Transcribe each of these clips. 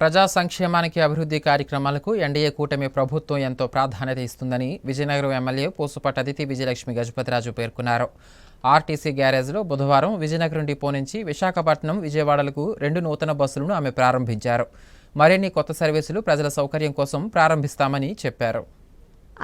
ప్రజా సంక్షేమానికి అభివృద్ధి కార్యక్రమాలకు ఎన్డీఏ కూటమి ప్రభుత్వం ఎంతో ప్రాధాన్యత ఇస్తుందని విజయనగరం ఎమ్మెల్యే పూసుపట్ అతిథి విజయలక్ష్మి గజపతిరాజు పేర్కొన్నారు. ఆర్టీసీ గ్యారేజ్లో బుధవారం విజయనగరం డిపో నుంచి విశాఖపట్నం విజయవాడలకు రెండు నూతన బస్సులను ఆమె ప్రారంభించారు. మరిన్ని కొత్త సర్వీసులు ప్రజల సౌకర్యం కోసం ప్రారంభిస్తామని చెప్పారు.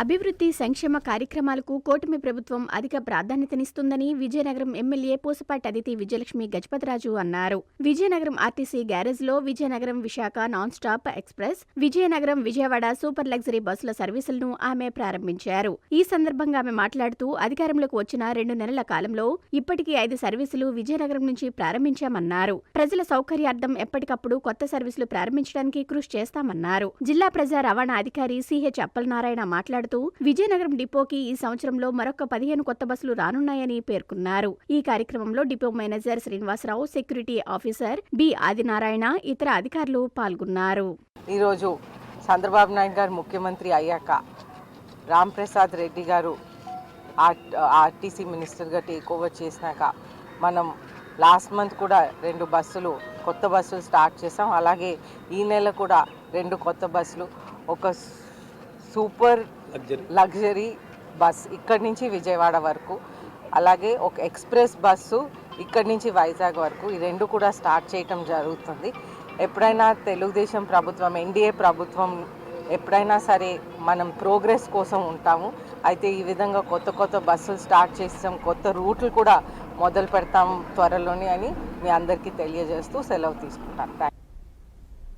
అభివృద్ధి సంక్షేమ కార్యక్రమాలకు కూటమి ప్రభుత్వం అధిక ప్రాధాన్యతనిస్తుందని విజయనగరం ఎమ్మెల్యే పూసపాటి అదితి విజయలక్ష్మి గజపతిరాజు అన్నారు. Vizianagaram RTC గ్యారేజ్లో Vizianagaram Visakha non stop express Vizianagaram Vijayawada super luxury బస్సుల సర్వీసులను ఆమె ప్రారంభించారు. ఈ సందర్భంగా ఆమె మాట్లాడుతూ అధికారంలోకి వచ్చిన రెండు నెలల కాలంలో ఇప్పటికీ ఐదు సర్వీసులు విజయనగరం నుంచి ప్రారంభించామన్నారు. ప్రజల సౌకర్యార్థం ఎప్పటికప్పుడు కొత్త సర్వీసులు ప్రారంభించడానికి కృషి చేస్తామన్నారు. జిల్లా ప్రజా రవాణా అధికారి సిహెచ్ అప్పలనారాయణ మాట్లాడుతూ విజయనగరం డిపోకి ఈ సంవత్సరంలో మరొక పదిహేను కొత్త బస్సులు రానున్నాయని పేర్కొన్నారు. ఈ కార్యక్రమంలో depot manager Srinivasarao security officer B Adinarayana ఇతర అధికారులు పాల్గొన్నారు. ఈరోజు చంద్రబాబు నాయుడు గారు ముఖ్యమంత్రి అయ్యాక రామ్ ప్రసాద్ రెడ్డి గారు ఆర్టీసీ మినిస్టర్గా టేక్ ఓవర్ చేసినాక మనం లాస్ట్ మంత్ కూడా రెండు బస్సులు కొత్త బస్సులు స్టార్ట్ చేసాం. అలాగే ఈ నెల కూడా రెండు కొత్త బస్సులు ఒక సూపర్ లగ్జరీ బస్ ఇక్కడి నుంచి విజయవాడ వరకు. అలాగే ఒక ఎక్స్ప్రెస్ బస్సు ఇక్కడి నుంచి వైజాగ్ వరకు. ఈ రెండు కూడా స్టార్ట్ చేయటం జరుగుతుంది. ఎప్పుడైనా తెలుగుదేశం ప్రభుత్వం ఎన్డీఏ ప్రభుత్వం ఎప్పుడైనా సరే మనం ప్రోగ్రెస్ కోసం ఉంటాము. అయితే ఈ విధంగా కొత్త కొత్త బస్సులు స్టార్ట్ చేస్తాం. కొత్త రూట్లు కూడా మొదలు పెడతాం త్వరలోనే అని మీ అందరికీ తెలియజేస్తూ సెలవు తీసుకుంటాను. థ్యాంక్